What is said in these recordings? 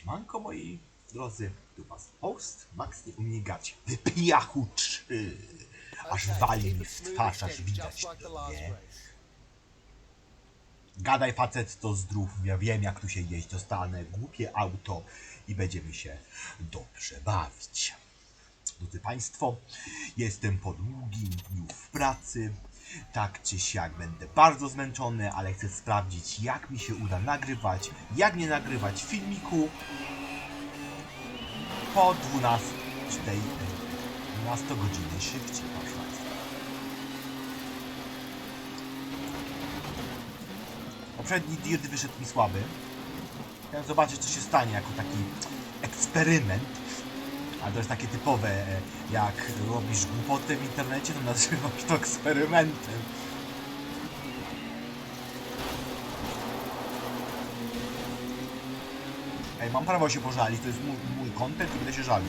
Siemanko moi drodzy, tu was host, Max nie umie gać. Wypijachu 3. Aż wali mi w twarz, aż widać to, nie? Gadaj facet to zdrów, ja wiem jak tu się jeść, dostanę głupie auto i będziemy się dobrze bawić. Drodzy Państwo, jestem po długim dniu w pracy. Tak czy siak będę bardzo zmęczony, ale chcę sprawdzić jak mi się uda nagrywać, jak nie nagrywać filmiku po 12, tej 12 godziny szybciej, proszę Państwa. Poprzedni Dirt wyszedł mi słaby. Chciałem zobaczyć co się stanie jako taki eksperyment. A to jest takie typowe, e, jak robisz głupotę w internecie, to nazywasz to eksperymentem. Ej, mam prawo się pożalić, to jest mój, mój content i będę się żalił.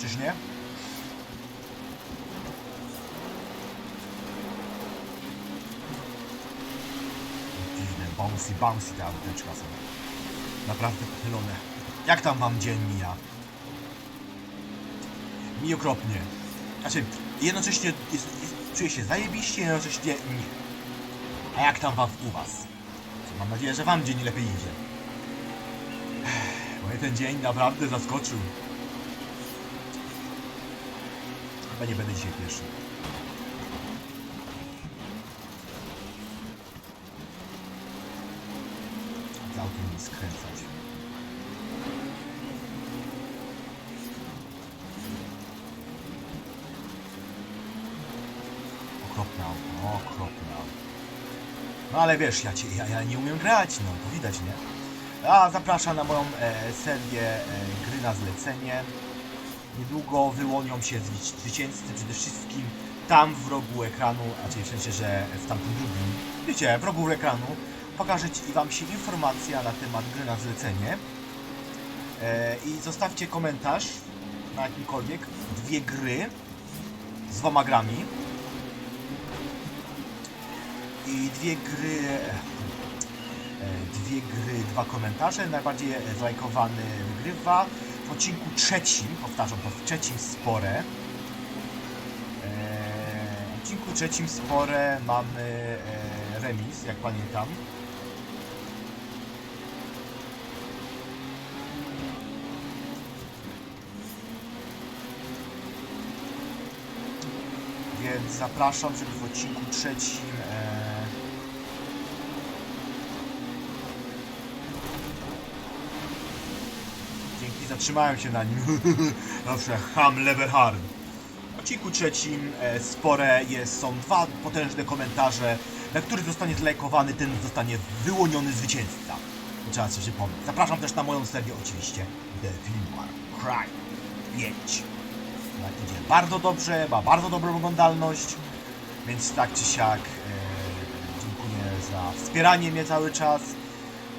Czyż nie? Dziwne, bouncy, bouncy te auteczka są. Naprawdę pochylone. Jak tam wam dzień mija? Mi okropnie. Znaczy, jednocześnie jest, jest, czuję się zajebiście, jednocześnie nie. A jak tam wam u was? Mam nadzieję, że wam dzień lepiej idzie. Mnie ten dzień naprawdę zaskoczył. Chyba nie będę dzisiaj pierwszy. Mi skręcać. Auto. No ale wiesz, ja, ja, ja nie umiem grać, no to widać, nie? A zapraszam na moją e, serię e, gry na zlecenie. Niedługo wyłonią się zwyci- zwycięzcy przede wszystkim tam w rogu ekranu, a czyli w sensie, że w tamtym drugim, wiecie, w rogu ekranu pokażę ci wam się informacja na temat gry na zlecenie. E, I zostawcie komentarz na jakimkolwiek dwie gry z dwoma grami i dwie gry e, dwie gry, dwa komentarze. Najbardziej zlajkowany wygrywa. W odcinku trzecim, powtarzam to w trzecim spore. E, W odcinku trzecim spore mamy e, remis, jak pamiętam. Więc zapraszam, żeby w odcinku trzecim e, Dzięki, zatrzymałem się na nim. Zawsze ham level hard. W odcinku trzecim e, spore jest, są dwa potężne komentarze, na których zostanie zlajkowany, ten zostanie wyłoniony zwycięzca. Trzeba sobie przypomnieć. Zapraszam też na moją serię oczywiście The Filmar Cry 5. Ona idzie bardzo dobrze, ma bardzo dobrą oglądalność, więc tak czy siak e, dziękuję za wspieranie mnie cały czas.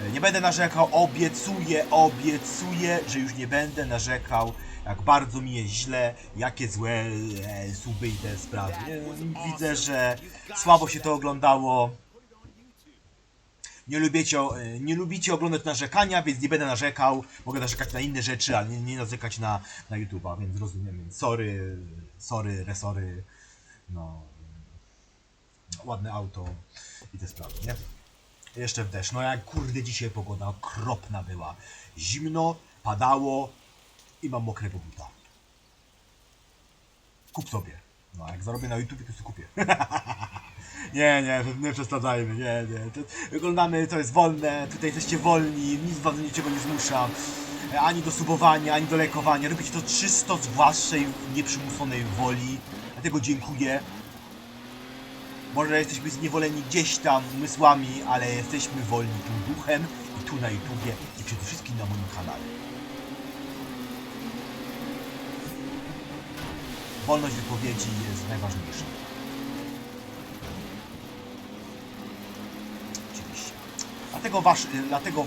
E, Nie będę narzekał, obiecuję, obiecuję, że już nie będę narzekał, jak bardzo mi jest źle, jakie złe e, i te sprawy. E, Widzę, że słabo się to oglądało. Nie lubicie, e, nie lubicie oglądać narzekania, więc nie będę narzekał. Mogę narzekać na inne rzeczy, ale nie, nie narzekać na, na YouTube'a, więc rozumiem. Sorry, sorry, resory. No, ładne auto i te sprawy, nie? Jeszcze w deszcz. No jak kurde dzisiaj pogoda okropna była. Zimno, padało i mam mokrego buta. Kup sobie. No jak zarobię na YouTube, to sobie kupię. nie, nie, nie przesadzajmy, nie, nie. To, wyglądamy, to jest wolne, tutaj jesteście wolni, nic was do niczego nie zmusza. Ani do subowania, ani do lajkowania. Robicie to czysto z waszej nieprzymusonej woli. Dlatego dziękuję. Może jesteśmy zniewoleni gdzieś tam umysłami, ale jesteśmy wolni tu duchem i tu na YouTubie i przede wszystkim na moim kanale. Wolność wypowiedzi jest najważniejsza. Oczywiście. Dlatego, wasz, dlatego y,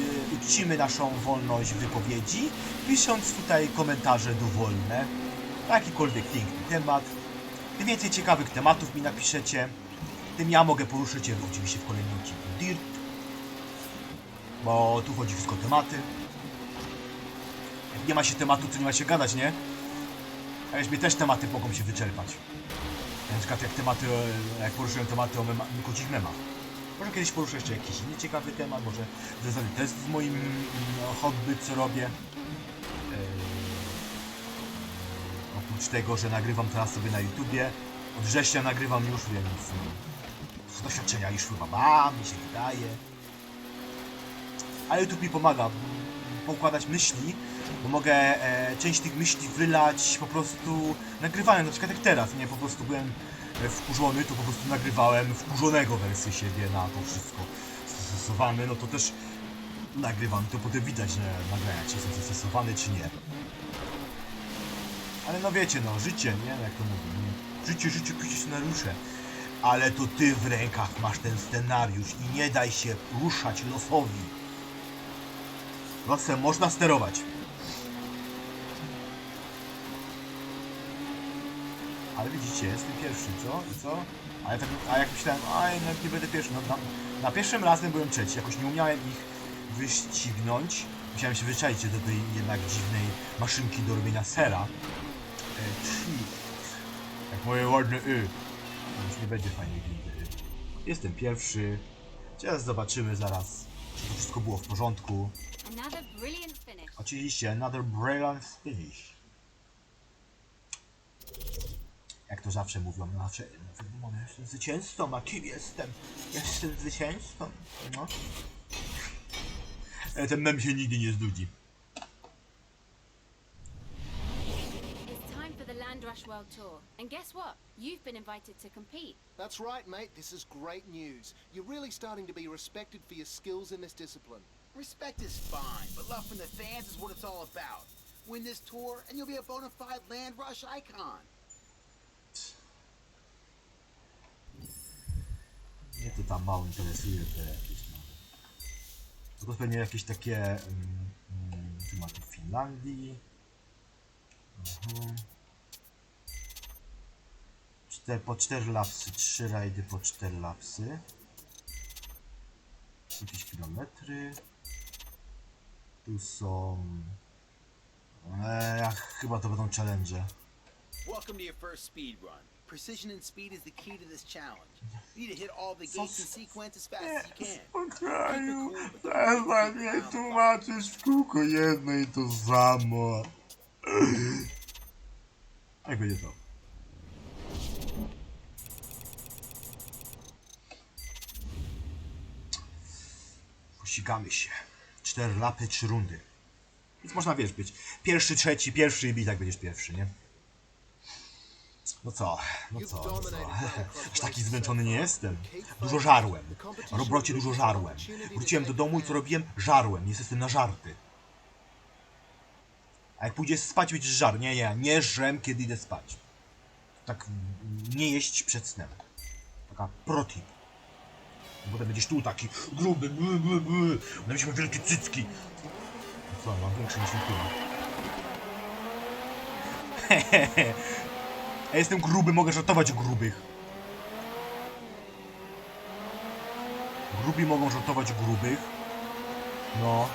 y, uczcimy naszą wolność wypowiedzi, pisząc tutaj komentarze dowolne na jakikolwiek piękny temat. Tym więcej ciekawych tematów mi napiszecie, tym ja mogę poruszyć je oczywiście w kolejnym odcinku Dirt. bo tu chodzi wszystko o tematy. Jak nie ma się tematu, to nie ma się gadać, nie? A już też tematy mogą się wyczerpać. Na przykład jak tematy, jak poruszyłem tematy o mema, kocich memach. Może kiedyś poruszę jeszcze jakiś inny ciekawy temat, może to jest w moim mm, hobby, co robię. Oprócz tego, że nagrywam teraz sobie na YouTubie, od września nagrywam już, więc mm, z doświadczenia już chyba mam, mi się wydaje. A YouTube mi pomaga poukładać myśli, bo mogę e, część tych myśli wylać po prostu nagrywałem, na przykład jak teraz, nie? Po prostu byłem e, wkurzony, to po prostu nagrywałem wkurzonego wersję siebie na to wszystko zestresowany, no to też nagrywam, to potem widać, że nagrania czy jestem zestresowany, czy nie. Ale no wiecie, no, życie, nie? Jak to mówię, nie? Życie, życie, pisze scenariusze. Ale to ty w rękach masz ten scenariusz i nie daj się ruszać losowi. Losem można sterować. Ale widzicie, jestem pierwszy, co? I co? A, ja tak, a jak myślałem, a jednak nie będę pierwszy. No, na, na pierwszym razem byłem trzeci, jakoś nie umiałem ich wyścignąć. Musiałem się wyczaić do tej jednak dziwnej maszynki do robienia sera. Trzy. Jak moje ładne y. To już nie będzie fajnie widzę. Jestem pierwszy. Teraz zobaczymy zaraz, czy to wszystko było w porządku. Oczywiście, another brilliant finish. Jak to zawsze mówią, no zawsze, zawsze mówią, jestem zwycięzcą, a kim jestem? Jestem zwycięzcą. No. E, Ten mem się nigdy nie znudzi. World Tour. And guess what? You've been invited to compete. That's right, mate. This is great news. You're really starting to be respected for your skills in this discipline. Respect is fine, but love from the fans is what it's all about. Win this tour, and you'll be a bona fide Land Rush icon. Nie ty tam mało interesuje te jakieś nowe. To pewnie jakieś takie um, um, Finlandii. 4, po 4 lapsy, 3 rajdy po 4 lapsy. Jakieś kilometry. Tu są... Eee, chyba to będą challenge. Welcome to your first speed run. Precision and speed is the key to this challenge. You need to hit all the gates in sequence as fast as you can. Kraju, przestań mnie tłumaczysz w kółko jedno i to samo. Jak będzie to? Pościgamy się. Cztery lapy, trzy rundy. Więc można, wiesz, być pierwszy, trzeci, pierwszy i tak będziesz pierwszy, nie? No co, no co, no co. Aż taki zmęczony nie jestem. Dużo żarłem. Robrocie dużo żarłem. Wróciłem do domu i co robiłem? Żarłem. Jest jestem na żarty. A jak pójdziesz spać, będziesz żar. Nie, nie, nie żrem, kiedy idę spać. Tak nie jeść przed snem. Taka protip. Potem będziesz tu taki gruby, bły, bły, bły. Będziesz miał wielkie cycki. No Co, mam większe niż niektórzy. Ja jestem gruby, mogę żartować o grubych. Grubi mogą żartować o grubych. No.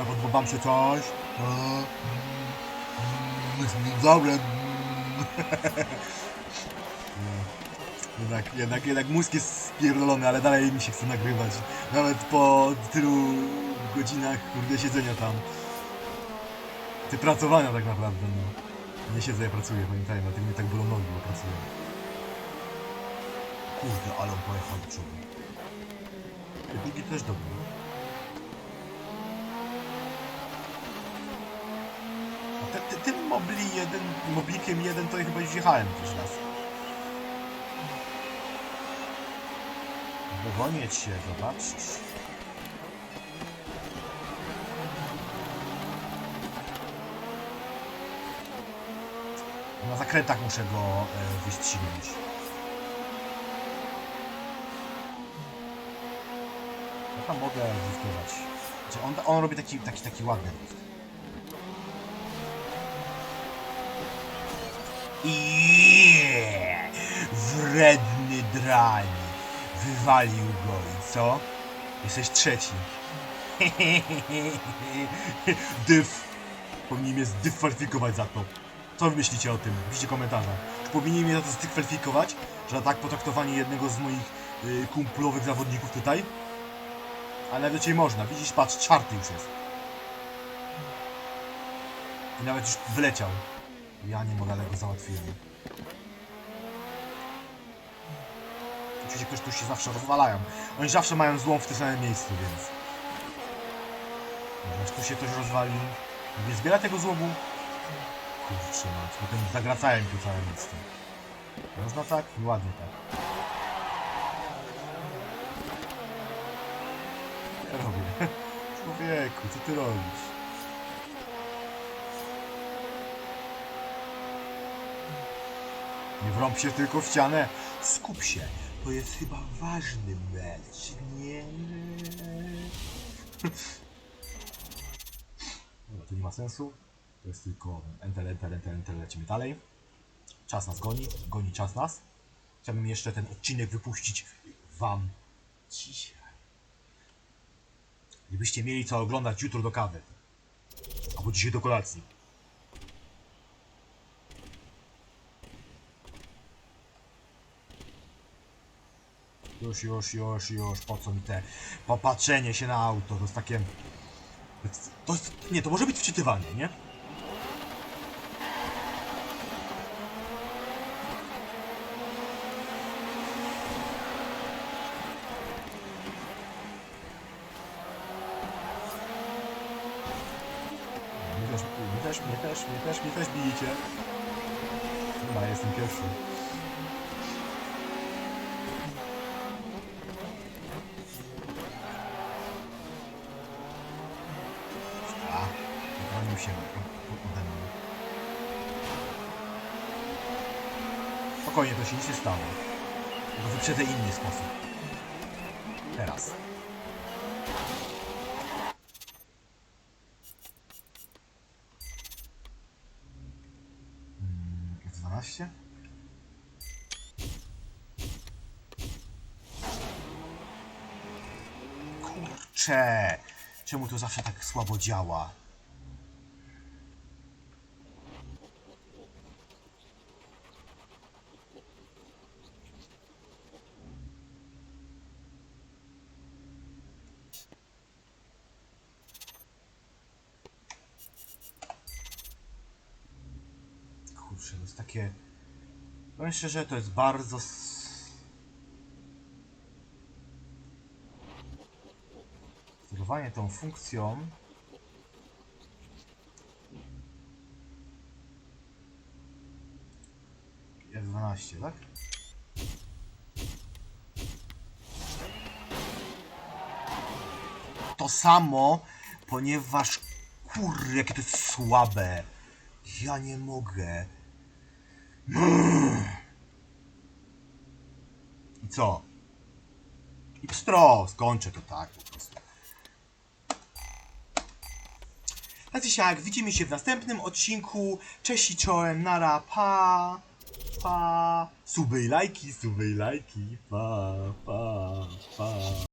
A podoba się coś. No. Mm, Dobre. Mm. No. Jednak, jednak, jednak mózg jest spierdolony, ale dalej mi się chce nagrywać. Nawet po tylu godzinach kurde siedzenia tam. Ty pracowania tak naprawdę, no. Nie siedzę, ja pracuję, pamiętajmy, dlatego mnie tak bolą nogi, bo pracuję. Kurde, ale on pojechał do przodu. Te Drugi też dobry. A te, te, tym mobli jeden, moblikiem jeden to ja chyba już jechałem też raz. Dogonieć się, zobaczysz. Na zakrętach muszę go e, wyścignąć. Ja tam mogę wypływać. Znaczy on, on robi taki, taki, taki ładny drift. Yeah! Wredny drań. Wywalił go i co? Jesteś trzeci. Dyf. Powinni mnie zdyskwalifikować za to. Co wy myślicie o tym? Piszcie komentarze. Czy powinni mnie za to zdyskwalifikować? Że tak potraktowanie jednego z moich y, kumplowych zawodników tutaj? Ale raczej można. Widzisz, patrz, czwarty już jest. I nawet już wyleciał. Ja nie mogę, ale go załatwiłem. Oczywiście ktoś tu się zawsze rozwalają. Oni zawsze mają złą w tym samym miejscu, więc... Może tu się ktoś rozwali. Nie zbiera tego złomu? Kurczę mać, potem zagracają tu całe miejsce. Można tak? Ładnie tak. Co ja robię? Człowieku, co ty robisz? Nie wrąb się tylko w ścianę. Skup się. To jest chyba ważny mecz, nie? Dobra, to nie ma sensu. To jest tylko enter, enter, enter, enter, lecimy dalej. Czas nas goni, goni czas nas. Chciałbym jeszcze ten odcinek wypuścić wam dzisiaj. Gdybyście mieli co oglądać jutro do kawy. Albo dzisiaj do kolacji. Już, już, już, już, po co mi te popatrzenie się na auto, to jest takie... To jest, nie, to może być wczytywanie, nie? Mnie też, mnie też, mnie też, mnie też, bijecie. Chyba jestem pierwszy. A, bronił się ode mnie. Spokojnie, to się nic nie stało. Tylko wyprzedzę inny sposób. Teraz. Mm, F12? Kurczę! Czemu to zawsze tak słabo działa? Kurczę, to jest takie... Powiem szczerze, to jest bardzo... Sterowanie tą funkcją... F12, tak? To samo, ponieważ... Kurde, jakie to jest słabe. Ja nie mogę. I co? I pstro, skończę to tak po prostu. Tak czy siak, widzimy się w następnym odcinku. Cześć i czołem, nara, pa, pa. Suby i lajki, suby i lajki, pa, pa, pa.